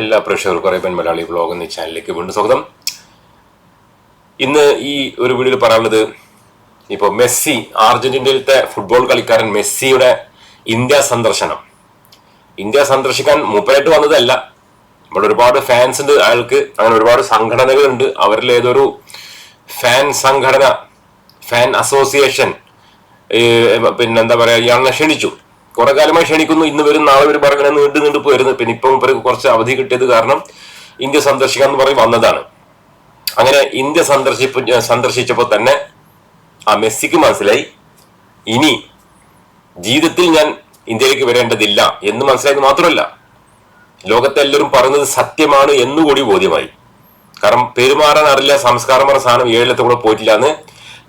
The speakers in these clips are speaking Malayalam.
എല്ലാ പ്രേക്ഷകർക്കും അറിയപ്പൻ മലയാളി വ്ലോഗ് എന്ന ചാനലിലേക്ക് വീണ്ടും സ്വാഗതം. ഇന്ന് ഈ ഒരു വീഡിയോയിൽ പറയാനുള്ളത് ഇപ്പോൾ മെസ്സി അർജന്റീനയിലത്തെ ഫുട്ബോൾ കളിക്കാരൻ മെസ്സിയുടെ ഇന്ത്യ സന്ദർശനം. ഇന്ത്യ സന്ദർശിക്കാൻ മൂപ്പരായിട്ട് വന്നതല്ല. ഇവിടെ ഒരുപാട് ഫാൻസ് ഉണ്ട്. അയാൾക്ക് അങ്ങനെ ഒരുപാട് സംഘടനകളുണ്ട്. അവരിൽ ഏതൊരു ഫാൻ സംഘടന ഫാൻ അസോസിയേഷൻ പിന്നെന്താ പറയുക പറയാ ഇയാളെ ക്ഷണിച്ചു. കുറെ കാലമായി ക്ഷണിക്കുന്നു. ഇന്ന് വരും നാളെ വരും പറഞ്ഞ നീണ്ടു നീണ്ടു പോയിരുന്നു. പിന്നെ ഇപ്പം ഇവർക്ക് കുറച്ച് അവധി കിട്ടിയത് കാരണം ഇന്ത്യ സന്ദർശിക്കാൻ എന്ന് പറയും വന്നതാണ്. അങ്ങനെ ഇന്ത്യ സന്ദർശിപ്പ് സന്ദർശിച്ചപ്പോൾ തന്നെ ആ മെസ്സിക്ക് മനസ്സിലായി ഇനി ജീവിതത്തിൽ ഞാൻ ഇന്ത്യയിലേക്ക് വരേണ്ടതില്ല എന്ന് മനസ്സിലായത് മാത്രമല്ല ലോകത്തെ എല്ലാവരും പറയുന്നത് സത്യമാണ് എന്നുകൂടി ബോധ്യമായി. കാരണം പെരുമാറാൻ അറിയില്ല സംസ്കാരം പറഞ്ഞ സാധനം ഏഴിലത്തെ കൂടെ പോയിട്ടില്ല എന്ന്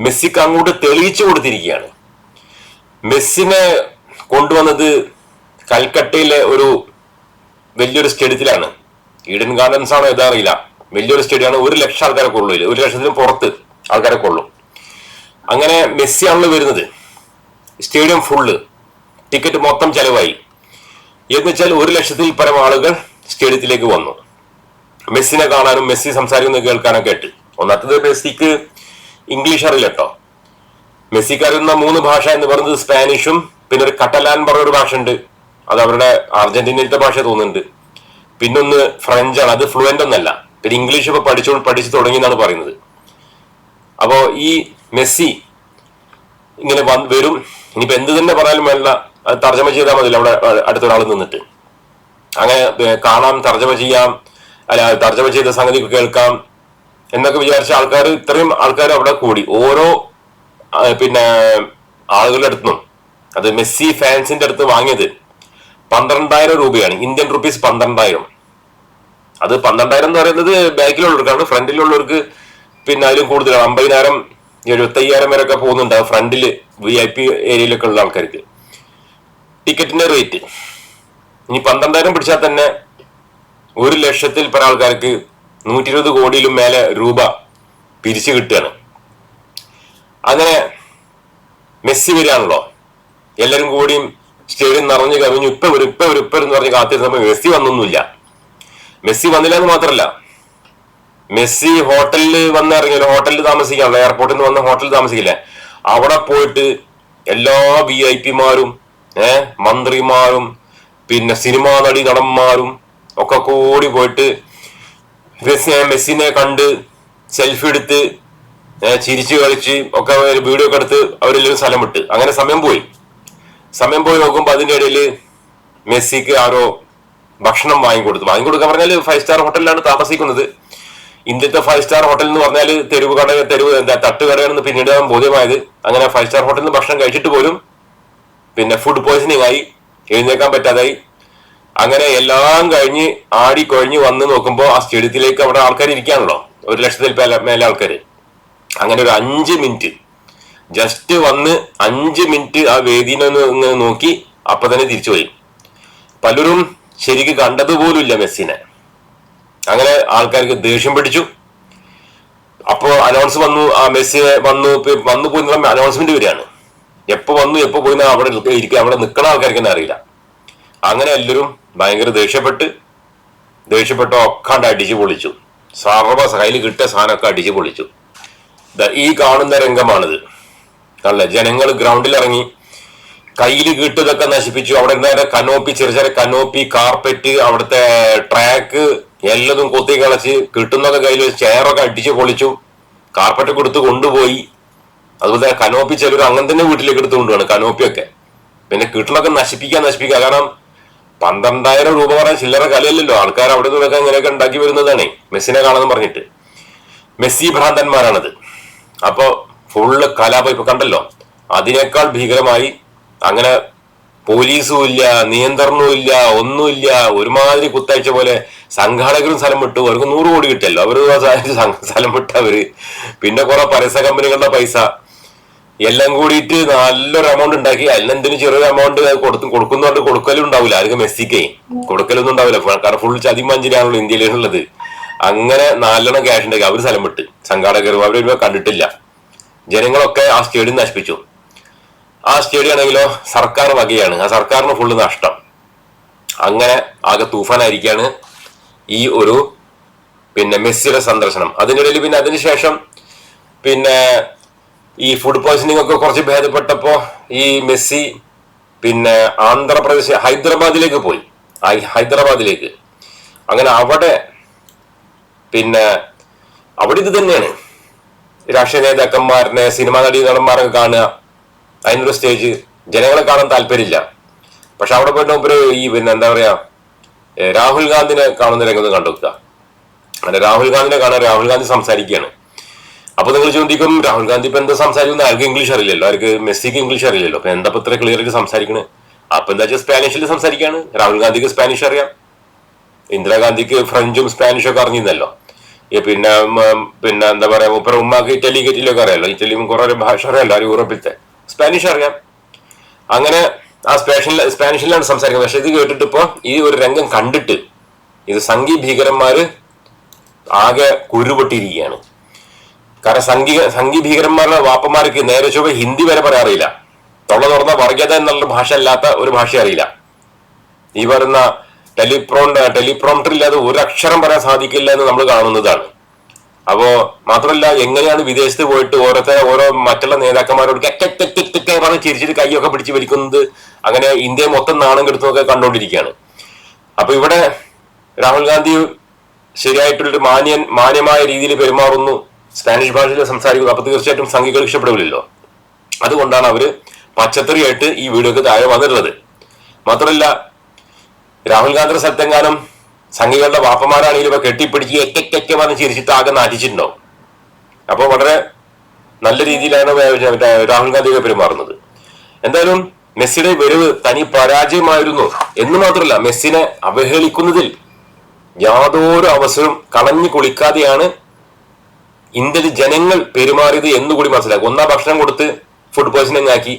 മെസ്സിക്ക് അങ്ങോട്ട് തെളിയിച്ചു കൊടുത്തിരിക്കുകയാണ്. മെസ്സിനെ കൊണ്ടുവന്നത് കൽക്കട്ടയിലെ ഒരു വലിയൊരു സ്റ്റേഡിയത്തിലാണ്. ഈഡൻ ഗാർഡൻസ് ആണോ ഏതാ അറിയില്ല. വലിയൊരു സ്റ്റേഡിയമാണ്. ഒരു ലക്ഷം ആൾക്കാരെ കൊള്ളൂ. ഒരു ലക്ഷത്തിന് പുറത്ത് ആൾക്കാരെ കൊള്ളും. അങ്ങനെ മെസ്സിയാണല്ലോ വരുന്നത്. Stadium full. ടിക്കറ്റ് മൊത്തം ചെലവായി. എന്ന് വെച്ചാൽ ഒരു ലക്ഷത്തിൽ പരം ആളുകൾ സ്റ്റേഡിയത്തിലേക്ക് വന്നു. മെസ്സിനെ കാണാനും മെസ്സി സംസാരിക്കുന്നത് കേൾക്കാനൊക്കെ ആയിട്ട് ഒന്നാത്തത് മെസ്സിക്ക് ഇംഗ്ലീഷ് അറിയില്ല കേട്ടോ. മെസ്സിക്ക് അറിയുന്ന മൂന്ന് ഭാഷ എന്ന് പറയുന്നത് സ്പാനിഷും പിന്നെ ഒരു കട്ടലാൻ പറഞ്ഞ ഒരു ഭാഷ ഉണ്ട് അത് അവരുടെ അർജന്റീനയിലത്തെ ഭാഷ തോന്നുന്നുണ്ട്. പിന്നൊന്ന് ഫ്രഞ്ചാണ്. അത് ഫ്ലുവന്റ് ഒന്നല്ല. പിന്നെ ഇംഗ്ലീഷ് ഇപ്പൊ പഠിച്ചു പഠിച്ചു തുടങ്ങി എന്നാണ് പറയുന്നത്. അപ്പോൾ ഈ മെസ്സി ഇങ്ങനെ വരും. ഇനിയിപ്പോ എന്ത് തന്നെ പറയാനും വേണ്ട. അത് തർജമ ചെയ്താൽ മതി. അവിടെ അടുത്തൊരാൾ നിന്നിട്ട്. അങ്ങനെ കാണാം തർജമ ചെയ്യാം. അല്ല തർജമ ചെയ്ത സംഗതി കേൾക്കാം എന്നൊക്കെ വിചാരിച്ച ആൾക്കാർ ഇത്രയും ആൾക്കാർ അവിടെ കൂടി. ഓരോ പിന്നെ ആളുകളുടെ അടുത്തുനിന്നും അത് മെസ്സി ഫാൻസിന്റെ അടുത്ത് വാങ്ങിയത് പന്ത്രണ്ടായിരം രൂപയാണ്. ഇന്ത്യൻ റുപ്പീസ് പന്ത്രണ്ടായിരം. അത് പന്ത്രണ്ടായിരം എന്ന് പറയുന്നത് ബാക്കിലുള്ളവർക്കാണ് ഫ്രണ്ടിലുള്ളവർക്ക് പിന്നെ അതിലും കൂടുതലാണ്. അമ്പതിനായിരം എഴുപത്തയ്യായിരം വരെ ഒക്കെ പോകുന്നുണ്ട് ഫ്രണ്ടിൽ വി ഐ പി ഏരിയയിലൊക്കെ ഉള്ള ആൾക്കാർക്ക്. ടിക്കറ്റിന്റെ റേറ്റ്. ഇനി പന്ത്രണ്ടായിരം പിടിച്ചാൽ തന്നെ ഒരു ലക്ഷത്തിൽ പല ആൾക്കാർക്ക് നൂറ്റി ഇരുപത് കോടിയിലും മേലെ രൂപ പിരിച്ചു കിട്ടുകയാണ്. അങ്ങനെ മെസ്സി വരികയാണല്ലോ. എല്ലാരും കൂടിയും സ്റ്റേഡിയം നിറഞ്ഞു കവിഞ്ഞു ഇപ്പൊ ഒരു ഇപ്പൊ ഒരു ഇപ്പൊ എന്ന് പറഞ്ഞ് കാത്തിരുന്നപ്പോ മെസ്സി വന്നൊന്നുമില്ല. മെസ്സി വന്നില്ല എന്ന് മാത്രമല്ല മെസ്സി ഹോട്ടലിൽ വന്ന് ഇറങ്ങിയല്ലോ ഹോട്ടലിൽ താമസിക്കാണല്ലോ എയർപോർട്ടിൽ നിന്ന് വന്ന ഹോട്ടലിൽ താമസിക്കില്ലേ? അവിടെ പോയിട്ട് എല്ലാ വി ഐ പിമാരും ഏഹ് മന്ത്രിമാരും പിന്നെ സിനിമാ നടി നടന്മാരും ഒക്കെ കൂടി പോയിട്ട് മെസ്സി മെസ്സിനെ കണ്ട് സെൽഫി എടുത്ത് ചിരിച്ചു കളിച്ച് ഒക്കെ വീഡിയോ ഒക്കെ എടുത്ത് അവരെല്ലാവരും സ്ഥലം വിട്ട്. അങ്ങനെ സമയം പോയി. സമയം പോയി നോക്കുമ്പോൾ അതിന്റെ ഇടയിൽ മെസ്സിക്ക് ആരോ ഭക്ഷണം വാങ്ങിക്കൊടുത്തു. വാങ്ങിക്കൊടുക്കാൻ പറഞ്ഞാൽ ഫൈവ് സ്റ്റാർ ഹോട്ടലിലാണ് താമസിക്കുന്നത്. ഇന്ത്യത്തെ ഫൈവ് സ്റ്റാർ ഹോട്ടൽ എന്ന് പറഞ്ഞാൽ തെരുവ് കട തെരുവ് എന്താ തട്ടുകടയാണെന്ന് പിന്നീട് ബോധ്യമായത്. അങ്ങനെ ഫൈവ് സ്റ്റാർ ഹോട്ടലിൽ നിന്ന് ഭക്ഷണം കഴിച്ചിട്ട് പോലും പിന്നെ ഫുഡ് പോയ്സണിങ് ആയി എഴുന്നേക്കാൻ പറ്റാതായി. അങ്ങനെ എല്ലാം കഴിഞ്ഞ് ആടി കൊഴിഞ്ഞ് വന്ന് നോക്കുമ്പോൾ ആ സ്റ്റേഡിയത്തിലേക്ക് അവിടെ ആൾക്കാർ ഇരിക്കാണല്ലോ. ഒരു ലക്ഷത്തിൽ മേലെ ആൾക്കാർ അങ്ങനെ ഒരു അഞ്ച് മിനിറ്റ് ജസ്റ്റ് വന്ന് അഞ്ച് മിനിറ്റ് ആ വേദിനെ നോക്കി അപ്പൊ തന്നെ തിരിച്ചുപോയി പലരും ശരിക്ക് കണ്ടതുപോലുമില്ല മെസ്സിനെ. അങ്ങനെ ആൾക്കാർക്ക് ദേഷ്യം പിടിച്ചു. അപ്പോ അനൗൺസ് വന്നു ആ മെസ്സി വന്നു വന്നു പോയി അനൗൺസ്മെന്റ് വരികയാണ്. എപ്പോ വന്നു എപ്പോ പോയി അവിടെ ഇരിക്കുക അവിടെ നിൽക്കണ ആൾക്കാർക്ക് തന്നെ അറിയില്ല. അങ്ങനെ എല്ലാവരും ഭയങ്കര ദേഷ്യപ്പെട്ട് ദേഷ്യപ്പെട്ട ഒക്കാണ്ട് അടിച്ചു പൊളിച്ചു. സർവ കയ്യിൽ കിട്ടിയ സാധനമൊക്കെ അടിച്ചു പൊളിച്ചു. ഈ കാണുന്ന രംഗമാണിത്. കണ്ട ജനങ്ങൾ ഗ്രൗണ്ടിൽ ഇറങ്ങി കയ്യിൽ കിട്ടതൊക്കെ നശിപ്പിച്ചു. അവിടെ നേരെ കനോപ്പി ചെറിയ ചെറിയ കനോപ്പി കാർപ്പറ്റ് അവിടുത്തെ ട്രാക്ക് എല്ലതും കൊത്തി കളച്ച് കിട്ടുന്നൊക്കെ കയ്യിൽ ചെയറൊക്കെ അടിച്ച് പൊളിച്ചു. കാർപ്പറ്റ് കൊടുത്ത് കൊണ്ടുപോയി. അതുപോലെ കനോപ്പി ചിലർ അങ്ങനെ തന്നെ വീട്ടിലേക്ക് എടുത്ത് കൊണ്ടുപോണ് കനോപ്പിയൊക്കെ. പിന്നെ കിട്ടണൊക്കെ നശിപ്പിക്കാൻ നശിപ്പിക്കുക കാരണം പന്ത്രണ്ടായിരം രൂപ പറയാൻ ചില്ലറ കലയല്ലല്ലോ ആൾക്കാർ അവിടെ നിന്നൊക്കെ ഇങ്ങനെയൊക്കെ ഉണ്ടാക്കി വരുന്നതാണ്. മെസ്സിനെ കാണാന്ന് പറഞ്ഞിട്ട്. മെസ്സി ഭ്രാന്തന്മാരാണത്. അപ്പോ ഫുള്ള് കലാപം ഇപ്പൊ കണ്ടല്ലോ. അതിനേക്കാൾ ഭീകരമായി അങ്ങനെ പോലീസും ഇല്ല നിയന്ത്രണവും ഇല്ല ഒന്നുമില്ല ഒരുമാതിരി കുത്തയച്ച പോലെ സംഘാടകരും സ്ഥലം വിട്ടു. അവർക്ക് നൂറ് കോടി കിട്ടിയല്ലോ. അവർ സ്ഥലം വിട്ടവര് പിന്നെ കുറെ പരസ്യ കമ്പനികളുടെ പൈസ. എല്ലാം കൂടിയിട്ട് നല്ലൊരു എമൗണ്ട് ഉണ്ടാക്കി. അതിനെന്തിനും ചെറിയൊരു എമൗണ്ട് കൊടുത്തു കൊടുക്കുന്നതുകൊണ്ട് കൊടുക്കലും ഉണ്ടാവില്ല ആർക്കും മെസ്സിക്കേ കൊടുക്കലൊന്നും ഉണ്ടാവില്ല കാരണം ഫുൾ ചതിമഞ്ചിനാണല്ലോ ഇന്ത്യയിലുള്ളത്. അങ്ങനെ നാലെണ്ണം ക്യാഷ് ഉണ്ടാക്കി. അവർ സ്ഥലം വിട്ട്. സംഘാടകർ അവരൊരു കണ്ടിട്ടില്ല. ജനങ്ങളൊക്കെ ആ സ്റ്റേഡിയം നശിപ്പിച്ചു. ആ സ്റ്റേഡിയം ആണെങ്കിലോ സർക്കാർ വകയാണ്. ആ സർക്കാരിന് ഫുള്ള് നഷ്ടം. അങ്ങനെ ആകെ തൂഫാനായിരിക്കാണ് ഈ ഒരു പിന്നെ മെസ്സിയുടെ സന്ദർശനം. അതിനിടയിൽ പിന്നെ അതിനുശേഷം പിന്നെ ഈ ഫുഡ് പോയ്സണിംഗ് ഒക്കെ കുറച്ച് ഭേദപ്പെട്ടപ്പോ ഈ മെസ്സി പിന്നെ ആന്ധ്രാപ്രദേശ് ഹൈദരാബാദിലേക്ക് പോയി. ഹൈദരാബാദിലേക്ക്. അങ്ങനെ അവിടെ പിന്നെ അവിടെ ഇത് തന്നെയാണ്. രാഷ്ട്രീയ നേതാക്കന്മാരനെ സിനിമാ നടി നടന്മാരൊക്കെ കാണുക അതിനൊരു സ്റ്റേജ് ജനങ്ങളെ കാണാൻ താല്പര്യമില്ല. പക്ഷെ അവിടെ പോയിട്ട് ഒരു ഈ പിന്നെ എന്താ പറയാ രാഹുൽ ഗാന്ധിനെ കാണുന്ന രംഗത്ത് കണ്ടെത്തുക അങ്ങനെ രാഹുൽ ഗാന്ധിനെ കാണാൻ രാഹുൽ ഗാന്ധി സംസാരിക്കുകയാണ്. അപ്പൊ നിങ്ങൾ ചോദിക്കും രാഹുൽ ഗാന്ധി ഇപ്പൊ എന്താ സംസാരിക്കുന്നത്? ആർക്ക് ഇംഗ്ലീഷ് അറിയില്ലല്ലോ. ആർക്ക് മെസ്സിക്ക് ഇംഗ്ലീഷ് അറിയില്ലല്ലോ. അപ്പൊ എന്താ ഇത്ര ക്ലിയർ ആയിട്ട് സംസാരിക്കണത് അപ്പൊ എന്താ വെച്ചാൽ സ്പാനിഷിൽ സംസാരിക്കുകയാണ്. രാഹുൽ ഗാന്ധിക്ക് സ്പാനിഷ് അറിയാം. ഇന്ദിരാഗാന്ധിക്ക് ഫ്രഞ്ചും സ്പാനിഷും ഒക്കെ അറിഞ്ഞിരുന്നല്ലോ. പിന്നെ പിന്നെ എന്താ പറയാ മൂപ്പര ഉമ്മാക്ക് ഇറ്റലി ഇറ്റലിയൊക്കെ അറിയാലോ. ഇറ്റലിയും കുറെ ഭാഷ അറിയാലോ യൂറോപ്പിലത്തെ. സ്പാനിഷ് അറിയാം. അങ്ങനെ ആ സ്പാനിഷിൽ സ്പാനിഷിലാണ് സംസാരിക്കുന്നത്. പക്ഷെ ഇത് കേട്ടിട്ട് ഇപ്പൊ ഈ ഒരു രംഗം കണ്ടിട്ട് ഇത് സംഘി ഭീകരന്മാര് ആകെ കുരുപൊട്ടിയിരിക്കുകയാണ്. കാരണം സംഘി സംഘി ഭീകരന്മാരുടെ വാപ്പന്മാർക്ക് നേരെ ചൊവ്വ ഹിന്ദി വരെ പറയാറിയില്ല തൊള്ള തുറന്ന വർഗത എന്നുള്ള ഭാഷ അല്ലാത്ത ഒരു ഭാഷ അറിയില്ല. ഈ പറയുന്ന ടെലിപ്രോൺ ടെലിപ്രോംറ്റർ ഇല്ലാതെ ഒരു അക്ഷരം പറയാൻ സാധിക്കില്ല എന്ന് നമ്മൾ കാണുന്നതാണ്. അപ്പോ മാത്രമല്ല എങ്ങനെയാണ് വിദേശത്ത് പോയിട്ട് ഓരോരുത്തർ ഓരോ മറ്റുള്ള നേതാക്കന്മാരോട് പറഞ്ഞ് ചിരിച്ചിട്ട് കൈയൊക്കെ പിടിച്ച് വലിക്കുന്നത് അങ്ങനെ ഇന്ത്യ മൊത്തം നാണം കെടുത്തുമൊക്കെ കണ്ടുകൊണ്ടിരിക്കുകയാണ്. അപ്പൊ ഇവിടെ രാഹുൽ ഗാന്ധി ശരിയായിട്ടുള്ളൊരു മാന്യൻ മാന്യമായ രീതിയിൽ പെരുമാറുന്നു. സ്പാനിഷ് ഭാഷയിൽ സംസാരിക്കുന്നു. അപ്പൊ തീർച്ചയായിട്ടും സംഘികൾ ഇഷ്ടപ്പെടില്ലല്ലോ. അതുകൊണ്ടാണ് അവർ പച്ചത്തറിയായിട്ട് ഈ വീഡിയോക്ക് താഴെ വന്നിട്ടുള്ളത്. മാത്രമല്ല രാഹുൽ ഗാന്ധിയുടെ സ്ഥലത്തെങ്ങാനും സംഘികളുടെ വാപ്പമാരാണെങ്കിലും ഇപ്പൊ കെട്ടിപ്പിടിച്ച് എക്കെക്കെ പറഞ്ഞ് ചിരിച്ചിട്ട് ആകെ നാട്ടിച്ചിട്ടുണ്ടാവും അപ്പൊ വളരെ നല്ല രീതിയിലാണ് രാഹുൽ ഗാന്ധിയൊക്കെ പെരുമാറുന്നത്. എന്തായാലും മെസ്സിയുടെ വരവ് തനി പരാജയമായിരുന്നു എന്ന് മാത്രമല്ല മെസ്സിനെ അവഹേളിക്കുന്നതിൽ യാതൊരു അവസരവും കളഞ്ഞു കുളിക്കാതെയാണ് ഇന്ത്യയിലെ ജനങ്ങൾ പെരുമാറിയത് എന്നുകൂടി മനസ്സിലാക്കും ഒന്നാ ഭക്ഷണം കൊടുത്ത് ഫുഡ് പോയ്സണിങ് ആക്കി.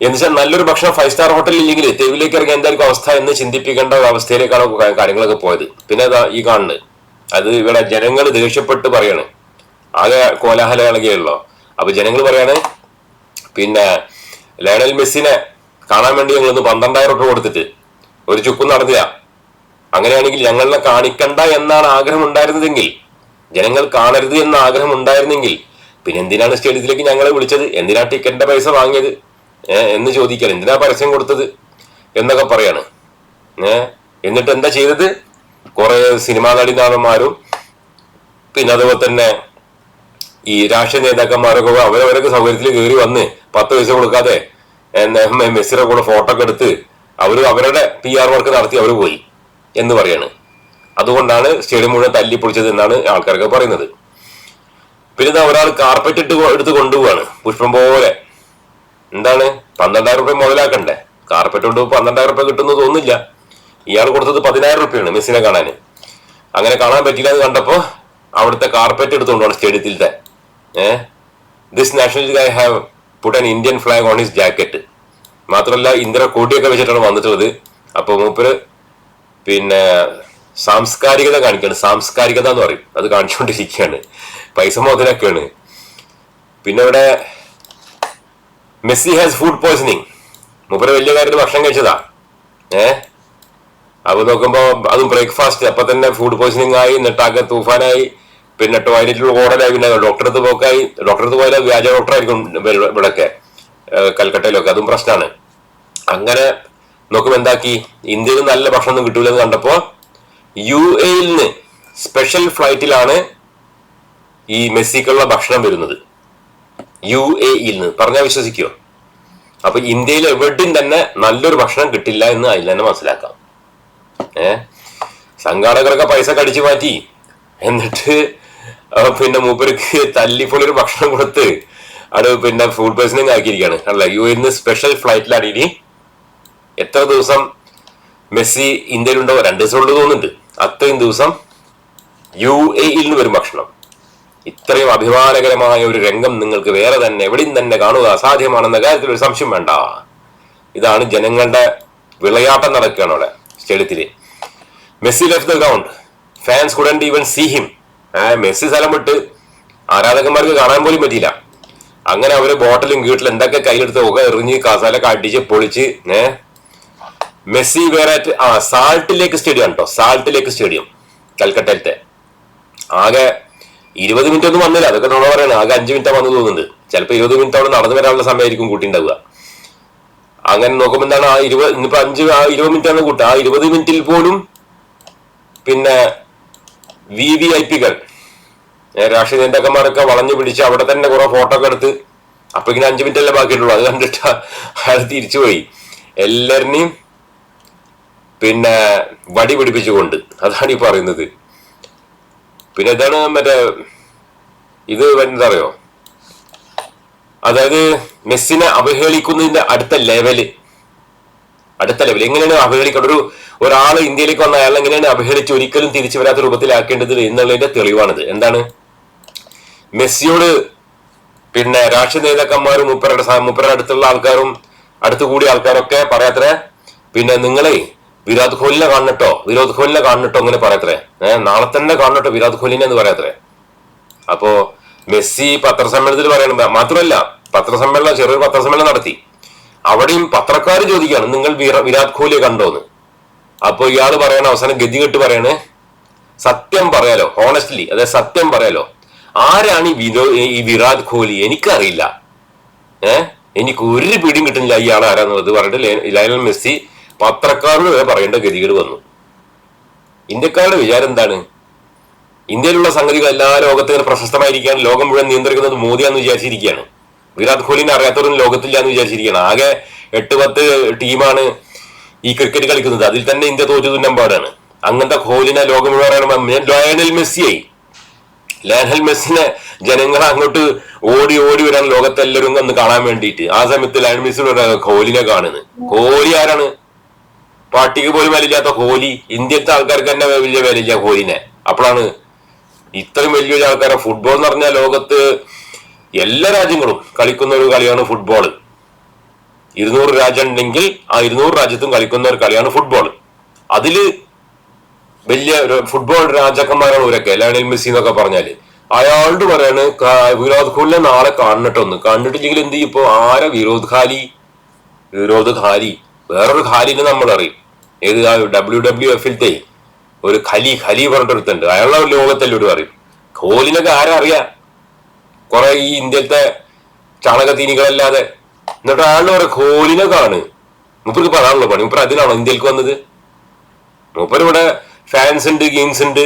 എന്നുവെച്ചാൽ നല്ലൊരു ഭക്ഷണം ഫൈവ് സ്റ്റാർ ഹോട്ടലിൽ ഇല്ലെങ്കിൽ തെരുവിലേക്ക് ഇറങ്ങി എന്തായിരിക്കും അവസ്ഥ എന്ന് ചിന്തിപ്പിക്കേണ്ട ഒരു അവസ്ഥയിലേക്കാണ് കാര്യങ്ങളൊക്കെ പോയത്. പിന്നെ ഈ കാണുന്നത്. അത് ഇവിടെ ജനങ്ങൾ ദേഷ്യപ്പെട്ട് പറയാണ്. ആകെ കോലാഹലകളൊക്കെയുള്ളോ അപ്പൊ ജനങ്ങൾ പറയാണ് പിന്നെ ലയണൽ മെസ്സിനെ കാണാൻ വേണ്ടി ഞങ്ങളൊന്ന് പന്ത്രണ്ടായിരം രൂപ കൊടുത്തിട്ട് ഒരു ചുക്കും നടന്നില്ല. അങ്ങനെയാണെങ്കിൽ ഞങ്ങളെ കാണിക്കണ്ട എന്നാണ് ആഗ്രഹം ഉണ്ടായിരുന്നതെങ്കിൽ ജനങ്ങൾ കാണരുത് എന്ന ആഗ്രഹം ഉണ്ടായിരുന്നെങ്കിൽ പിന്നെ എന്തിനാണ് സ്റ്റേഡിയത്തിലേക്ക് ഞങ്ങളെ വിളിച്ചത്? എന്തിനാണ് ടിക്കറ്റിന്റെ പൈസ വാങ്ങിയത്? എന്ന് ചോദിക്കാൻ എന്തിനാ പരസ്യം കൊടുത്തത്? എന്നൊക്കെ പറയാണ്. ഏഹ് എന്നിട്ട് എന്താ ചെയ്തത്? കുറെ സിനിമാ നടിനാഥന്മാരും പിന്നെ അതുപോലെ തന്നെ ഈ രാഷ്ട്രീയ നേതാക്കന്മാരൊക്കെ അവരവരൊക്കെ സൗകര്യത്തിൽ കയറി വന്ന് പത്ത് പൈസ കൊടുക്കാതെ മെസ്സിയുടെ കൂടെ ഫോട്ടോ ഒക്കെ എടുത്ത് അവർ അവരുടെ പി ആർ വർക്ക് നടത്തി അവർ പോയി എന്ന് പറയാണ്. അതുകൊണ്ടാണ് സ്റ്റേഡിയം മുഴുവൻ തല്ലി പൊളിച്ചത് എന്നാണ് ആൾക്കാരൊക്കെ പറയുന്നത്. പിന്നെ ഒരാൾ കാർപ്പറ്റ് ഇട്ട് എടുത്ത് കൊണ്ടുപോവാണ്. പുഷ്പം പോലെ എന്താണ്? പന്ത്രണ്ടായിരം റുപ്യ മുതലാക്കണ്ടേ? കാർപ്പറ്റ് കൊണ്ട് പന്ത്രണ്ടായിരം റുപ്യ കിട്ടുന്നു തോന്നില്ല ഇയാൾ കൊടുത്തത് പതിനായിരം റുപ്യാണ് മെസ്സിനെ കാണാൻ അങ്ങനെ കാണാൻ പറ്റില്ല എന്ന് കണ്ടപ്പോ അവിടുത്തെ കാർപ്പറ്റ് എടുത്തുകൊണ്ടാണ് സ്റ്റേഡിയത്തിലത്തെ. Eh this national guy have put an Indian flag on his jacket മാത്രമല്ല ഇന്ദിര കോട്ടിയൊക്കെ വെച്ചിട്ടാണ് വന്നിട്ടുള്ളത്. അപ്പോൾ മൂപ്പര് പിന്നെ സാംസ്കാരികത കാണിക്കാണ്. സാംസ്കാരികത എന്ന് പറയും. അത് കാണിച്ചുകൊണ്ടിരിക്കുകയാണ്. പൈസ മുതലൊക്കെയാണ് പിന്നെ ഇവിടെ മെസ്സി ഹാസ് ഫുഡ് പോയ്സണിങ് മൂപ്പര് വലിയ കാര്യത്തിൽ ഭക്ഷണം കഴിച്ചതാ. ഏ? അപ്പൊ നോക്കുമ്പോ അതും ബ്രേക്ക്ഫാസ്റ്റ് അപ്പൊ തന്നെ ഫുഡ് പോയ്സണിങ് ആയി എന്നിട്ടാകെ തൂഫാനായി. പിന്നെ ടോയ്ലറ്റിൽ ഓടലായി പിന്നെ ഡോക്ടറെ അടുത്ത് പോക്കായി. ഡോക്ടറെ അടുത്ത് പോയാൽ വ്യാജ ഡോക്ടർ ആയിരിക്കും ഇവിടെ- ഇവിടൊക്കെ കൽക്കട്ടയിലൊക്കെ. അതും പ്രശ്നമാണ് അങ്ങനെ നോക്കുമ്പോ എന്താക്കി? ഇന്ത്യയിൽ നല്ല ഭക്ഷണം ഒന്നും കിട്ടൂലെന്ന് കണ്ടപ്പോ യു എയിൽ നിന്ന് സ്പെഷ്യൽ ഫ്ലൈറ്റിലാണ് ഈ മെസ്സിക്കുള്ള ഭക്ഷണം വരുന്നത്. യു എ ഇയിൽ നിന്ന് പറഞ്ഞാൽ വിശ്വസിക്കുമോ അപ്പൊ ഇന്ത്യയിൽ എവിടെയും തന്നെ നല്ലൊരു ഭക്ഷണം കിട്ടില്ല എന്ന് അതിൽ തന്നെ മനസ്സിലാക്കാം. ഏ? സംഘാടകരൊക്കെ പൈസ കടിച്ചു മാറ്റി. എന്നിട്ട് പിന്നെ മൂപ്പർക്ക് തല്ലിപ്പൊളൊരു ഭക്ഷണം കൊടുത്ത് അത് പിന്നെ ഫുഡ് പോയ്സണിങ് ആക്കിയിരിക്കുകയാണ്. അല്ല? യു എന്ന് സ്പെഷ്യൽ ഫ്ലൈറ്റിലാണ് ഇനി എത്ര ദിവസം മെസ്സി ഇന്ത്യയിലുണ്ടോ? രണ്ട് ദിവസം ഉള്ളു തോന്നുന്നുണ്ട്. അത്രയും ദിവസം യു എയിൽ നിന്ന് വരും ഭക്ഷണം. ഇത്രയും അഭിമാനകരമായ ഒരു രംഗം നിങ്ങൾക്ക് വേറെ തന്നെ എവിടെയും തന്നെ കാണുക അസാധ്യമാണെന്ന കാര്യത്തിൽ ഒരു സംശയം വേണ്ട. ഇതാണ് ജനങ്ങളുടെ വിളയാട്ടം നടക്കുകയാണ് അവിടെ സ്റ്റേഡിയത്തിൽ Messi left the ground fans couldn't even see him Messi സ്ഥലം വിട്ട് ആരാധകന്മാർക്ക് കാണാൻ പോലും പറ്റിയില്ല. അങ്ങനെ അവർ ബോട്ടിലും വീട്ടിലും എന്തൊക്കെ കയ്യിലെടുത്ത് ഒക്കെ എറിഞ്ഞ് കസാലൊക്കെ അടിച്ച് പൊളിച്ച് ഏ? മെസ്സി വേറെ ആ സാൾട്ട് ലേക്ക് സ്റ്റേഡിയം കേട്ടോ സാൾട്ട് ലേക്ക് സ്റ്റേഡിയം കൽക്കട്ടയിലത്തെ. ആകെ ഇരുപത് മിനിറ്റ് ഒന്നും വന്നില്ല. അതൊക്കെ നമ്മൾ പറയണം. ആകെ അഞ്ച് മിനിറ്റ് വന്നു തോന്നുന്നുണ്ട്. ചിലപ്പോൾ ഇരുപത് മിനിറ്റ് അവിടെ നടന്നു വരാനുള്ള സമയമായിരിക്കും കൂട്ടിണ്ടാവുക അങ്ങനെ നോക്കുമ്പോൾ എന്താണ്? ആ ഇരുപത് ഇന്നിപ്പോ അഞ്ച് ആ ഇരുപത് മിനിറ്റ് ആണ് കൂട്ടുക ആ ഇരുപത് മിനിറ്റിൽ പോലും പിന്നെ വി വി ഐ പികൾ രാഷ്ട്രീയ നേതാക്കന്മാരൊക്കെ വളഞ്ഞു പിടിച്ച് അവിടെ തന്നെ കുറെ ഫോട്ടോ ഒക്കെ എടുത്ത് അപ്പൊ ഇങ്ങനെ അഞ്ചു മിനിറ്റ് അല്ലേ ബാക്കിയിട്ടുള്ളൂ അത് കണ്ടിട്ട് അയാൾ തിരിച്ചുപോയി എല്ലാവരിനെയും പിന്നെ വടി പിടിപ്പിച്ചുകൊണ്ട് അതാണ് ഈ പറയുന്നത്. പിന്നെ ഇതാണ് മറ്റേ ഇത് എന്താ അതായത് മെസ്സിനെ അവഹേളിക്കുന്നതിന്റെ അടുത്ത ലെവൽ അടുത്ത ലെവൽ എങ്ങനെയാണ് അവഹേളിക്കേണ്ടത്? ഒരു ഒരാൾ ഇന്ത്യയിലേക്ക് വന്ന അയാൾ എങ്ങനെയാണ് അവഹേളിച്ച് ഒരിക്കലും തിരിച്ചു വരാത്ത രൂപത്തിലാക്കേണ്ടത് എന്നുള്ളതിന്റെ തെളിവാണിത്. എന്താണ്? മെസ്സിയോട് പിന്നെ രാഷ്ട്രീയ നേതാക്കന്മാരും മുപ്പരുടെ മുപ്പരുടെ അടുത്തുള്ള ആൾക്കാരും അടുത്തുകൂടിയ ആൾക്കാരൊക്കെ പറയാത്ര പിന്നെ നിങ്ങളെ വിരാട് കോഹ്ലിനെ കാണണട്ടോ. വിരാട് കോഹ്ലിനെ കാണണട്ടോ അങ്ങനെ പറയത്രേ. ഏഹ് നാളെ തന്നെ കാണണട്ടോ വിരാട് കോഹ്ലിനെ എന്ന് പറയത്രേ. അപ്പോ മെസ്സി പത്രസമ്മേളനത്തിൽ പറയണം. മാത്രമല്ല പത്രസമ്മേളനം ചെറിയൊരു പത്രസമ്മേളനം നടത്തി. അവിടെയും പത്രക്കാർ ചോദിക്കുകയാണ് നിങ്ങൾ വിരാട് കോഹ്ലിയെ കണ്ടോന്ന്? അപ്പൊ ഇയാൾ പറയണ അവസാനം ഗതികെട്ട് പറയണേ സത്യം പറയാലോ ഹോണസ്റ്റ്ലി അതായത് സത്യം പറയാലോ ആരാണ് ഈ വിരോ ഈ വിരാട് കോഹ്ലി? എനിക്കറിയില്ല. ഏഹ് എനിക്ക് ഒരു പിടിയും കിട്ടുന്നില്ല ഇയാൾ ആരാന്നുള്ളത്. പറഞ്ഞിട്ട് ലയണൽ മെസ്സി പത്രക്കാരോട് വരെ പറയേണ്ട ഗതികേട് വന്നു. ഇന്ത്യക്കാരുടെ വിചാരം എന്താണ്? ഇന്ത്യയിലുള്ള സംഗതികൾ എല്ലാ ലോകത്തും ഇങ്ങനെ പ്രശസ്തമായിരിക്കുകയാണ് ലോകം മുഴുവൻ നിയന്ത്രിക്കുന്നത് മോദിയാന്ന് വിചാരിച്ചിരിക്കുകയാണ്. വിരാട് കോഹ്ലിനെ അറിയാത്തവരും ലോകത്തില്ല എന്ന് വിചാരിച്ചിരിക്കുകയാണ്. ആകെ എട്ട് പത്ത് ടീമാണ് ഈ ക്രിക്കറ്റ് കളിക്കുന്നത്. അതിൽ തന്നെ ഇന്ത്യ തോറ്റു തുന്നമ്പാടാണ് അങ്ങനത്തെ കോഹ്ലിനെ ലോകം മുഴുവൻ ലയണൽ മെസ്സിയായി. ലയണൽ മെസ്സിനെ ജനങ്ങൾ അങ്ങോട്ട് ഓടി ഓടി വരാൻ ലോകത്തെല്ലാവരും ഒന്ന് കാണാൻ വേണ്ടിയിട്ട്. ആ സമയത്ത് ലയണൽ മെസ്സി കോഹ്ലിനെ കാണുന്നത്. കോഹ്ലി ആരാണ്? പാർട്ടിക്ക് പോലും വിലയില്ലാത്ത കോഹ്ലി. ഇന്ത്യത്തെ ആൾക്കാർക്ക് തന്നെ വലിയ വിലയില്ല കോഹ്ലിനെ. അപ്പോഴാണ് ഇത്രയും വലിയൊരു വലിയ ആൾക്കാരെ ഫുട്ബോൾ എന്ന് പറഞ്ഞാൽ ലോകത്ത് എല്ലാ രാജ്യങ്ങളും കളിക്കുന്ന ഒരു കളിയാണ് ഫുട്ബോൾ ഇരുന്നൂറ് രാജ്യം ഉണ്ടെങ്കിൽ ആ ഇരുന്നൂറ് രാജ്യത്തും കളിക്കുന്ന ഒരു കളിയാണ് ഫുട്ബോൾ അതിൽ വലിയ ഫുട്ബോൾ രാജാക്കന്മാരാണ് ഇവരൊക്കെ ലയണൽ മെസ്സി എന്നൊക്കെ പറഞ്ഞാൽ. അയാളോട് പറയാണ് വിരാട് കോഹ്ലിനെ നാളെ കാണിട്ടൊന്ന് കണ്ടിട്ടില്ലെങ്കിൽ എന്ത് ചെയ്യും ഇപ്പൊ? ആരെ വിരോധ് ഖാലി? വിരോധ് ഖാലി. വേറൊരു ഖാലിനെ നമ്മൾ അറിയും ഏത് ഡബ്ല്യു ഡബ്ല്യു എഫിലത്തെ ഒരു ഖലി ഖലി പറഞ്ഞിട്ടൊരുത്തുണ്ട് അയാളുടെ ലോകത്തെല്ലോടും അറിയും കോഹ്ലിനൊക്കെ ആരാ അറിയാം? കുറെ ഈ ഇന്ത്യത്തെ ചാണകത്തീനികളല്ലാതെ. എന്നിട്ട് അയാളുടെ പറയാം കോഹ്ലിനൊക്കെയാണ് മൂപ്പർക്ക് പറയാനുള്ള പണി. മൂപ്പർ അതിനാണോ ഇന്ത്യയ്ക്ക് വന്നത്? മൂപ്പരിവിടെ ഫാൻസ് ഉണ്ട് ഗെയിംസ് ഉണ്ട്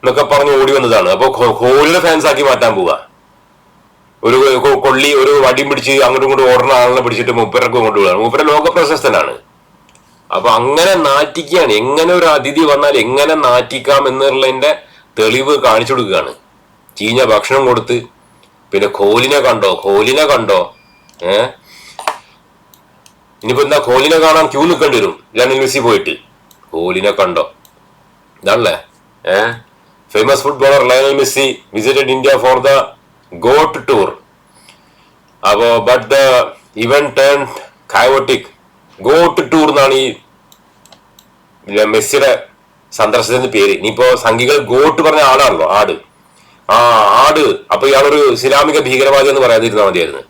എന്നൊക്കെ പറഞ്ഞ് ഓടി വന്നതാണ്. അപ്പൊ കോഹ്ലിയുടെ ഫാൻസ് ആക്കി മാറ്റാൻ പോവുക ഒരു കൊള്ളി ഒരു വടിയും പിടിച്ച് അങ്ങോട്ടും ഇങ്ങോട്ടും ഓടുന്ന ആളിനെ പിടിച്ചിട്ട് മൂപ്പരൊക്കെ കൊണ്ടുപോകാണ് മൂപ്പര ലോക പ്രശസ്തനാണ് അപ്പൊ അങ്ങനെ നാറ്റിക്കുകയാണ്. എങ്ങനെ ഒരു അതിഥി വന്നാൽ എങ്ങനെ നാറ്റിക്കാം എന്നുള്ളതിന്റെ തെളിവ് കാണിച്ചു കൊടുക്കുകയാണ്. ചീഞ്ഞ ഭക്ഷണം കൊടുത്ത്. പിന്നെ കോലിനെ കണ്ടോ? കോലിനെ കണ്ടോ? ഏ? ഇനിയിപ്പോ എന്താ കോലിനെ കാണാൻ ക്യൂ നിൽക്കേണ്ടി വരും? ലണ്ടൻ മെസ്സി പോയിട്ട്. കോലിനെ കണ്ടോ? ഇതാണല്ലേ? ഏ? Famous footballer Lionel Messi visited India for the GOAT tour അപ്പോ but the event turn chaotic GOAT tour എന്നാണ് ഈ മെസ്സിയുടെ സന്ദർശനത്തിന്റെ പേര്. ഇനിയിപ്പോ സംഘികൾ ഗോട്ട് പറഞ്ഞ ആളാണല്ലോ ആട്. ആ ആട്. അപ്പൊ ഇയാളൊരു ഇസ്ലാമിക ഭീകരവാദി എന്ന് പറയാതിരുന്നാൽ മതിയായിരുന്നു.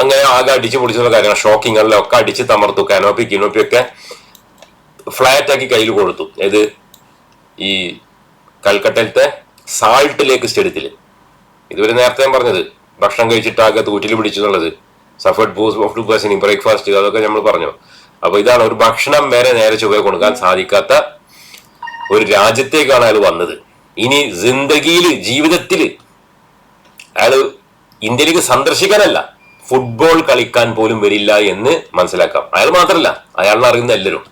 അങ്ങനെ ആകെ അടിച്ചു പൊടിച്ചുള്ള കാര്യമാണ് ഷോക്കിംഗ് അല്ല ഒക്കെ അടിച്ച് തമർത്തു കാനോപ്പി കിനോപ്പി ഒക്കെ ഫ്ലാറ്റ് ആക്കി കയ്യിൽ കൊടുത്തു. ഏത്? ഈ കൽക്കട്ടയിലത്തെ സാൾട്ട് ലേക്ക് സ്റ്റേഡിയത്തിൽ ഇതുവരെ നേരത്തെ പറഞ്ഞത് ഭക്ഷണം കഴിച്ചിട്ട് ആകെ തൂറ്റിൽ പിടിച്ചു എന്നുള്ളത് സഫർഡ് ബോസ് ഓഫ് ടു ബസിനി ബ്രേക്ക്ഫാസ്റ്റ് അതൊക്കെ നമ്മൾ പറഞ്ഞു. അപ്പൊ ഇതാണ് ഒരു ഭക്ഷണം വരെ നേരെ ചുവ കൊടുക്കാൻ സാധിക്കാത്ത ഒരു രാജ്യത്തേക്കാണ് അയാൾ വന്നത്. ഇനി ജിന്ദഗിയിൽ ജീവിതത്തിൽ അയാൾ ഇന്ത്യയിലേക്ക് സന്ദർശിക്കാനല്ല ഫുട്ബോൾ കളിക്കാൻ പോലും വരില്ല എന്ന് മനസ്സിലാക്കാം. അയാൾ മാത്രമല്ല അയാളിനെ അറിയുന്ന എല്ലാവരും.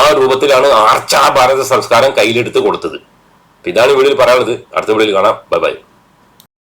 ആ രൂപത്തിലാണ് ആർച്ചാ ഭാരത സംസ്കാരം കയ്യിലെടുത്ത് കൊടുത്തത്. ഇതാണ് വീഡിയോയിൽ പറയാനുള്ളത്. അടുത്ത വീഡിയോയിൽ കാണാം. Bye bye.